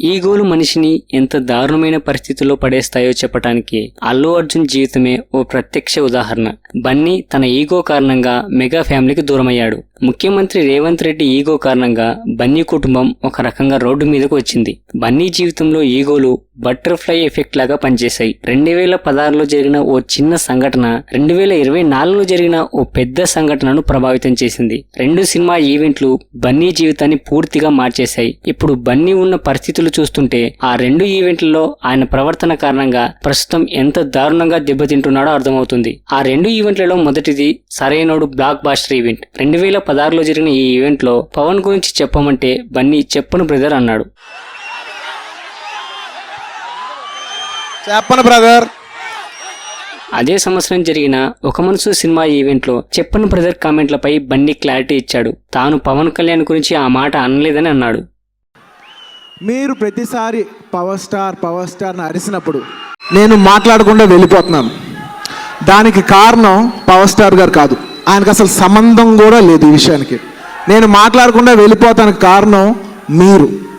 ఈగోలు మనిషిని ఎంత దారుణమైన పరిస్థితుల్లో పడేస్తాయో చెప్పటానికి అల్లు అర్జున్ జీవితమే ఓ ప్రత్యక్ష ఉదాహరణ. బన్నీ తన ఈగో కారణంగా మెగా ఫ్యామిలీకి దూరమయ్యాడు. ముఖ్యమంత్రి రేవంత్ రెడ్డి ఈగో కారణంగా బన్నీ కుటుంబం ఒక రకంగా రోడ్డు మీదకు వచ్చింది. బన్నీ జీవితంలో ఈగోలు బటర్ఫ్లై ఎఫెక్ట్ లాగా పనిచేశాయి. రెండు వేల పదహారులో జరిగిన ఓ చిన్న సంఘటన రెండు వేల ఇరవై నాలుగులో జరిగిన ఓ పెద్ద సంఘటనను ప్రభావితం చేసింది. రెండు సినిమా ఈవెంట్లు బన్నీ జీవితాన్ని పూర్తిగా మార్చేశాయి. ఇప్పుడు బన్నీ ఉన్న పరిస్థితులు చూస్తుంటే ఆ రెండు ఈవెంట్లలో ఆయన ప్రవర్తన కారణంగా ప్రస్తుతం ఎంత దారుణంగా దెబ్బతింటున్నాడో అర్థమవుతుంది. ఆ రెండు ఈవెంట్లలో మొదటిది సరైనోడు బ్లాక్ బాస్టర్ ఈవెంట్. రెండు వేల పదహారులో జరిగిన ఈ ఈవెంట్లో పవన్ గురించి చెప్పమంటే బన్నీ చెప్పను బ్రదర్ అన్నాడు. చెప్పను బ్రదర్. అదే సంవత్సరం జరిగిన ఒక మనసు సినిమా ఈవెంట్లో చెప్పని బ్రదర్ కామెంట్లపై బండి క్లారిటీ ఇచ్చాడు. తాను పవన్ కళ్యాణ్ గురించి ఆ మాట అనలేదని అన్నాడు. మీరు ప్రతిసారి పవర్ స్టార్ పవర్ స్టార్ అని అరిసినప్పుడు నేను మాట్లాడకుండా వెళ్ళిపోతున్నాను. దానికి కారణం పవర్ స్టార్ గారు కాదు. ఆయనకు అసలు సంబంధం కూడా లేదు ఈ విషయానికి. నేను మాట్లాడకుండా వెళ్ళిపోతానికి కారణం మీరు.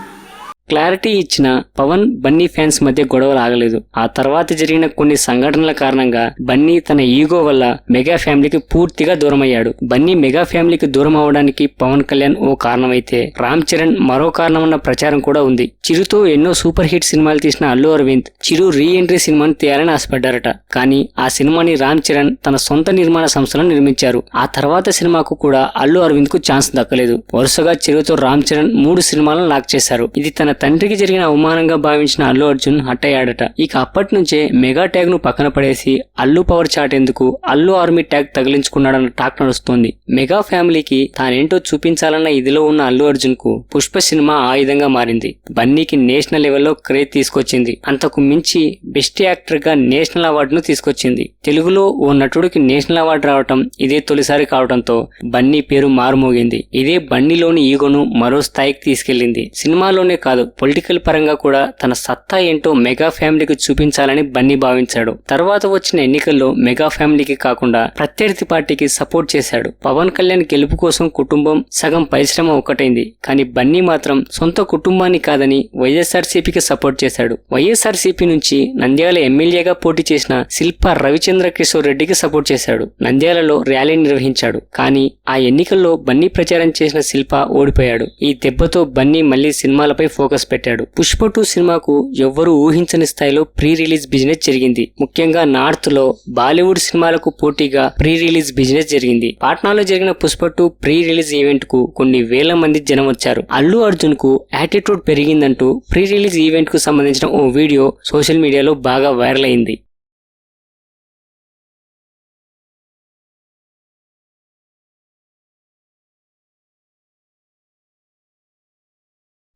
క్లారిటీ ఇచ్చిన పవన్ బన్నీ ఫ్యాన్స్ మధ్య గొడవలు ఆగలేదు. ఆ తర్వాత జరిగిన కొన్ని సంఘటనల కారణంగా బన్నీ తన ఈగో వల్ల మెగా ఫ్యామిలీకి పూర్తిగా దూరమయ్యాడు. బన్నీ మెగా ఫ్యామిలీకి దూరం అవడానికి పవన్ కళ్యాణ్ ఓ కారణమైతే రామ్ చరణ్ మరో కారణమన్న ప్రచారం కూడా ఉంది. చిరుతో ఎన్నో సూపర్ హిట్ సినిమాలు తీసిన అల్లు అరవింద్ చిరు రీ ఎంట్రీ సినిమాను తీయాలని ఆశపడ్డారట. కానీ ఆ సినిమాని రామ్ చరణ్ తన సొంత నిర్మాణ సంస్థలో నిర్మించారు. ఆ తర్వాత సినిమాకు కూడా అల్లు అరవింద్కు ఛాన్స్ దక్కలేదు. వరుసగా చిరుతో రామ్ చరణ్ మూడు సినిమాలను లాక్ చేశారు. ఇది తన తండ్రికి జరిగిన అవమానంగా భావించిన అల్లు అర్జున్ హట్టయ్యాడట. ఇక అప్పటి నుంచే మెగా ట్యాగ్ను పక్కన పడేసి అల్లు పవర్ చాటేందుకు అల్లు ఆర్మీ ట్యాగ్ తగిలించుకున్నాడన్న టాక్ నడుస్తోంది. మెగా ఫ్యామిలీకి తానేంటో చూపించాలన్న ఇదిలో ఉన్న అల్లు అర్జున్కు పుష్ప సినిమా ఆయుధంగా మారింది. బన్నీకి నేషనల్ లెవెల్లో క్రేజ్ తీసుకొచ్చింది. అంతకు మించి బెస్ట్ యాక్టర్గా నేషనల్ అవార్డును తీసుకొచ్చింది. తెలుగులో ఓ నటుడికి నేషనల్ అవార్డు రావటం ఇదే తొలిసారి కావడంతో బన్నీ పేరు మారుమోగింది. ఇదే బన్నీలోని ఈగోను మరో స్థాయికి తీసుకెళ్ళింది సినిమాలోనే కాదు పొలిటికల్ పరంగా కూడా తన సత్తా ఏంటో మెగా ఫ్యామిలీకి చూపించాలని బన్నీ భావించాడు. తర్వాత వచ్చిన ఎన్నికల్లో మెగా ఫ్యామిలీకి కాకుండా ప్రత్యర్థి పార్టీకి సపోర్ట్ చేశాడు. పవన్ కళ్యాణ్ గెలుపు కోసం కుటుంబం సగం పరిశ్రమ ఒకటైంది కానీ బన్నీ మాత్రం సొంత కుటుంబాన్ని కాదని వైఎస్ఆర్సీపీకి సపోర్ట్ చేశాడు. వైఎస్ఆర్సీపీ నుంచి నంద్యాల ఎమ్మెల్యేగా పోటీ చేసిన శిల్ప రవిచంద్ర కిషోర్ రెడ్డికి సపోర్ట్ చేశాడు. నంద్యాలలో ర్యాలీ నిర్వహించాడు. కానీ ఆ ఎన్నికల్లో బన్నీ ప్రచారం చేసిన శిల్ప ఓడిపోయాడు. ఈ దెబ్బతో బన్నీ మళ్ళీ సినిమాలపై ఫోకస్ పెట్టాడు. పుష్ప టూ సినిమాకు ఎవ్వరూ ఊహించని స్థాయిలో ప్రీ రిలీజ్ బిజినెస్ జరిగింది. ముఖ్యంగా నార్త్లో బాలీవుడ్ సినిమాలకు పోటీగా ప్రీ రిలీజ్ బిజినెస్ జరిగింది. పాట్నాలో జరిగిన పుష్ప టూ ప్రీ రిలీజ్ ఈవెంట్కు కొన్ని వేల మంది జనం వచ్చారు. అల్లు అర్జున్కు యాటిట్యూడ్ పెరిగిందంటూ ప్రీ రిలీజ్ ఈవెంట్కు సంబంధించిన ఓ వీడియో సోషల్ మీడియాలో బాగా వైరల్ అయింది.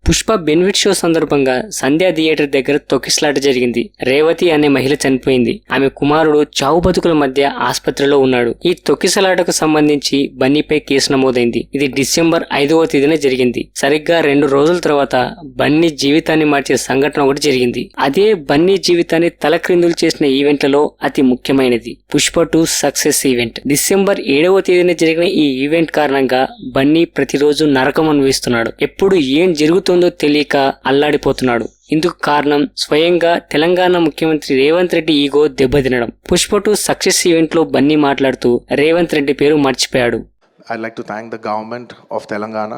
పుష్ప బెనిఫిట్ షో సందర్భంగా సంధ్యా థియేటర్ దగ్గర తొక్కిసలాట జరిగింది. రేవతి అనే మహిళ చనిపోయింది. ఆమె కుమారుడు చావు బతుకుల మధ్య ఆసుపత్రిలో ఉన్నాడు. ఈ తొక్కిసలాటకు సంబంధించి బన్నీపై కేసు నమోదైంది. ఇది డిసెంబర్ ఐదవ తేదీన జరిగింది. సరిగ్గా రెండు రోజుల తర్వాత బన్నీ జీవితాన్ని మార్చే సంఘటన ఒకటి జరిగింది. అదే బన్నీ జీవితాన్ని తలక్రిందులు చేసిన ఈవెంట్లలో అతి ముఖ్యమైనది. Pushpa two success event. December ఏడవ తేదీన జరిగిన ఈ ఈవెంట్ కారణంగా బన్నీ ప్రతిరోజు నరకం అనుభవిస్తున్నాడు. ఎప్పుడు ఏం జరుగుతుందో తెలియక అల్లాడిపోతున్నాడు. ఇందుకు కారణం స్వయంగా తెలంగాణ ముఖ్యమంత్రి రేవంత్ రెడ్డి ఈగో దెబ్బతినడం. పుష్ప టూ సక్సెస్ ఈవెంట్లో బన్నీ మాట్లాడుతూ రేవంత్ రెడ్డి పేరు మర్చిపోయాడు. I like to thank the government of Telangana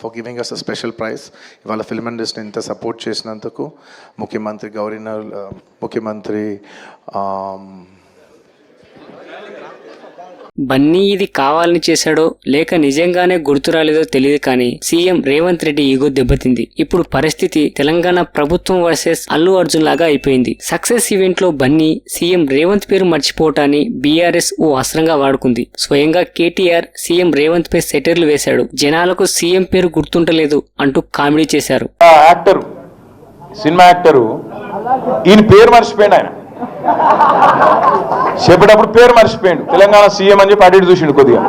for giving us a special prize ఇవాళ ఫిల్మ్ ఇండస్ట్రీ ఇంత సపోర్ట్ చేసినందుకు ముఖ్యమంత్రి గవర్నర్ ముఖ్యమంత్రి బన్నీ ఇది కావాలని చేశాడో లేక నిజంగానే గుర్తు రాలేదో తెలియదు కానీ సీఎం రేవంత్ రెడ్డి ఈగో దెబ్బతింది. ఇప్పుడు పరిస్థితి తెలంగాణ ప్రభుత్వం వర్సెస్ అల్లు అర్జున్ లాగా అయిపోయింది. సక్సెస్ ఈవెంట్లో బన్నీ సీఎం రేవంత్ పేరు మర్చిపోవటాన్ని బీఆర్ఎస్ ఓ అస్త్రంగా వాడుకుంది. స్వయంగా కేటీఆర్ సీఎం రేవంత్ పై సెటర్లు వేశాడు. జనాలకు సీఎం పేరు గుర్తుంటలేదు అంటూ కామెడీ చేశారు. ఆ సినిమా యాక్టరు ఈయన పేరు మర్చిపోయాడు ఆయన. చెప్పేటప్పుడు పేరు మర్చిపోయాడు. తెలంగాణ సీఎం అని చెప్పి అడిగి చూసిండు కొద్దిగా.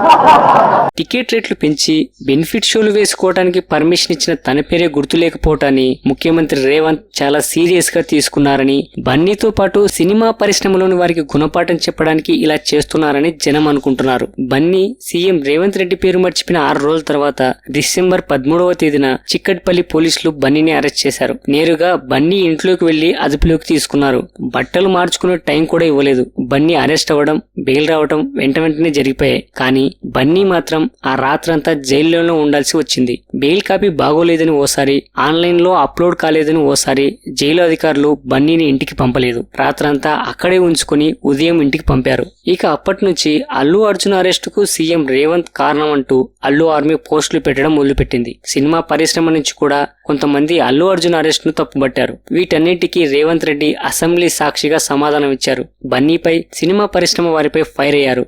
టికెట్ రేట్లు పెంచి బెనిఫిట్ షోలు వేసుకోవడానికి పర్మిషన్ ఇచ్చిన తన పేరే గుర్తు లేకపోవటాన్ని ముఖ్యమంత్రి రేవంత్ చాలా సీరియస్గా తీసుకున్నారని బన్నీతో పాటు సినిమా పరిశ్రమలోని వారికి గుణపాఠం చెప్పడానికి ఇలా చేస్తున్నారని జనం అనుకుంటున్నారు. బన్నీ సీఎం రేవంత్ రెడ్డి పేరు మర్చిపోయిన ఆరు రోజుల తర్వాత డిసెంబర్ పదమూడవ తేదీన చిక్కట్పల్లి పోలీసులు బన్నీని అరెస్ట్ చేశారు. నేరుగా బన్నీ ఇంట్లోకి వెళ్ళి అదుపులోకి తీసుకున్నారు. బట్టలు మార్చుకునే టైం కూడా ఇవ్వలేదు. బన్నీ అరెస్ట్ అవ్వడం బెయిల్ రావడం వెంట వెంటనే జరిగిపోయాయి. కానీ బన్నీ మాత్రం ఆ రాత్రంతా జైల్లోనే ఉండాల్సి వచ్చింది. బెయిల్ కాపీ బాగోలేదని ఓసారి ఆన్లైన్లో అప్లోడ్ కాలేదని ఓసారి జైలు అధికారులు బన్నీని ఇంటికి పంపలేదు. రాత్రంతా అక్కడే ఉంచుకుని ఉదయం ఇంటికి పంపారు. ఇక అప్పటి నుంచి అల్లు అర్జున్ అరెస్ట్కు సీఎం రేవంత్ కారణం అంటూ అల్లు ఆర్మీ పోస్టులు పెట్టడం మొదలుపెట్టింది. సినిమా పరిశ్రమ నుంచి కూడా కొంతమంది అల్లు అర్జున్ అరెస్ట్ను తప్పుపట్టారు వీటన్నిటికీ రేవంత్ రెడ్డి అసెంబ్లీ సాక్షిగా సమాధానం ఇచ్చారు. బన్నీపై సినిమా పరిశ్రమ వారిపై ఫైర్ అయ్యారు.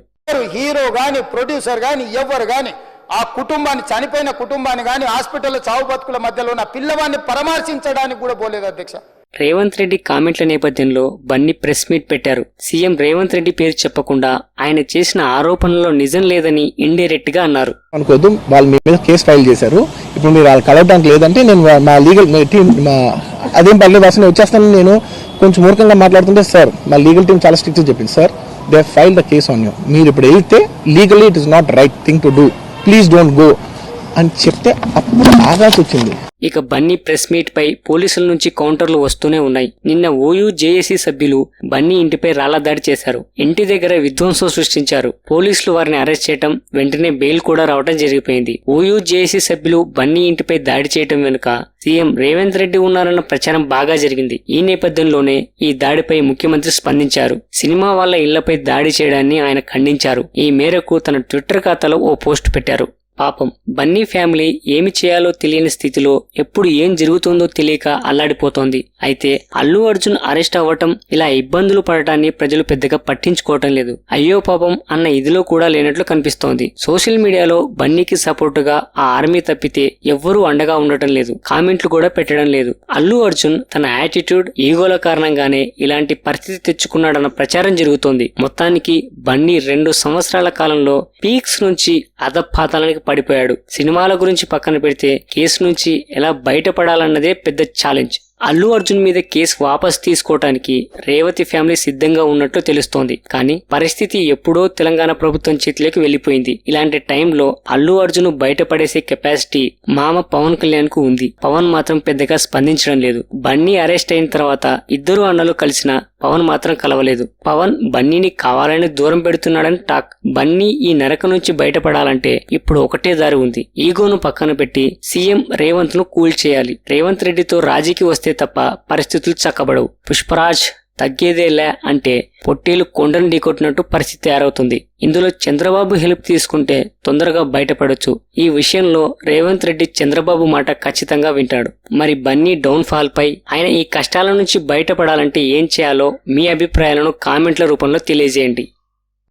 హీరో గాని ప్రొడ్యూసర్ గాని ఎవరు గాని ఆ కుటుంబాన్ని చనిపోయిన కుటుంబాన్ని గాని హాస్పిటల్లో చావు బతుకుల మధ్యలో ఉన్న పిల్లవాడిని పరామర్శించడానికి కూడా పోలేదు అధ్యక్ష. రేవంత్ రెడ్డి కామెంట్ల నేపథ్యంలో బన్నీ ప్రెస్ మీట్ పెట్టారు. సీఎం రేవంత్ రెడ్డి పేరు చెప్పకుండా ఆయన చేసిన ఆరోపణలో నిజం లేదని ఇండైరెక్ట్గా అన్నారు. అనుకోద్దు వాళ్ళు మీ మీద కేసు ఫైల్ చేశారు. ఇప్పుడు మీరు వాళ్ళు కలవడానికి లేదంటే నేను మా- లీగల్ టీం మా అదేం పర్లేదు అసలు వచ్చేస్తాను నేను కొంచెం మూర్ఖంగా మాట్లాడుతుంటే సార్ మా లీగల్ టీం చాలా స్ట్రిక్ట్ చెప్పింది sir. They file the case on you మీరు ఇప్పుడు వెళ్తే legally it is not right thing to do please don't go అని చెప్తే అప్పుడు ఆగాల్సి వచ్చింది. ఇక బన్నీ ప్రెస్ మీట్ పై పోలీసుల నుంచి కౌంటర్లు వస్తూనే ఉన్నాయి. నిన్న ఓయూ జేఏసీ సభ్యులు బన్నీ ఇంటిపై రాళ్ళ దాడి చేశారు. ఇంటి దగ్గర విధ్వంసం సృష్టించారు. పోలీసులు వారిని అరెస్ట్ చేయడం వెంటనే బెయిల్ కూడా రావడం జరిగిపోయింది. ఓయూ జేఏసీ సభ్యులు బన్నీ ఇంటిపై దాడి చేయడం వెనుక సీఎం రేవంత్ రెడ్డి ఉన్నారన్న ప్రచారం బాగా జరిగింది. ఈ నేపథ్యంలోనే ఈ దాడిపై ముఖ్యమంత్రి స్పందించారు. సినిమా వాళ్ళ ఇళ్ళపై దాడి చేయడాన్ని ఆయన ఖండించారు. ఈ మేరకు తన ట్విట్టర్ ఖాతాలో ఓ పోస్ట్ పెట్టారు. పాపం బన్నీ ఫ్యామిలీ ఏమి చేయాలో తెలియని స్థితిలో ఎప్పుడు ఏం జరుగుతుందో తెలియక అల్లాడిపోతోంది. అయితే అల్లు అర్జున్ అరెస్ట్ అవ్వటం ఇలా ఇబ్బందులు పడటాన్ని ప్రజలు పెద్దగా పట్టించుకోవటం లేదు. అయ్యో పాపం అన్న ఇదిలో కూడా లేనట్లు కనిపిస్తోంది. సోషల్ మీడియాలో బన్నీకి సపోర్టుగా ఆ ఆర్మీ తప్పితే ఎవ్వరూ అండగా ఉండటం లేదు. కామెంట్లు కూడా పెట్టడం లేదు. అల్లు అర్జున్ తన యాటిట్యూడ్ ఈగోల కారణంగానే ఇలాంటి పరిస్థితి తెచ్చుకున్నాడన్న ప్రచారం జరుగుతోంది. మొత్తానికి బన్నీ రెండు సంవత్సరాల కాలంలో పీక్స్ నుంచి అధపాతాలానికి పడిపోయాడు. సినిమాల గురించి పక్కన పెడితే కేసు నుంచి ఎలా బయటపడాలన్నదే పెద్ద ఛాలెంజ్. అల్లు అర్జున్ మీద కేసు వాపస్ తీసుకోవటానికి రేవతి ఫ్యామిలీ సిద్ధంగా ఉన్నట్లు తెలుస్తోంది. కానీ పరిస్థితి ఎప్పుడో తెలంగాణ ప్రభుత్వం చేతిలోకి వెళ్ళిపోయింది ఇలాంటి టైంలో అల్లు అర్జున్ బయటపడేసే కెపాసిటీ మామ పవన్ కళ్యాణ్కు ఉంది. పవన్ మాత్రం పెద్దగా స్పందించడం లేదు. బన్నీ అరెస్ట్ అయిన తర్వాత ఇద్దరు అన్నలు కలిసిన పవన్ మాత్రం కలవలేదు. పవన్ బన్నీని కావాలని దూరం పెడుతున్నాడని టాక్. బన్నీ ఈ నరక నుంచి బయటపడాలంటే ఇప్పుడు ఒకటే దారి ఉంది. ఈగోను పక్కన పెట్టి సీఎం రేవంత్ను కూల్ చేయాలి. రేవంత్ రెడ్డితో రాజీకి వస్తే తప్ప పరిస్థితులు చక్కబడవు. పుష్పరాజ్ తగ్గేదేలా అంటే పొట్టేలు కొండను ఢీకొట్టినట్టు పరిస్థితి తయారవుతుంది. ఇందులో చంద్రబాబు హెల్ప్ తీసుకుంటే తొందరగా బయటపడొచ్చు. ఈ విషయంలో రేవంత్ రెడ్డి చంద్రబాబు మాట ఖచ్చితంగా వింటాడు. మరి బన్నీ డౌన్ ఫాల్ పై ఆయన ఈ కష్టాల నుంచి బయటపడాలంటే ఏం చేయాలో మీ అభిప్రాయాలను కామెంట్ల రూపంలో తెలియజేయండి.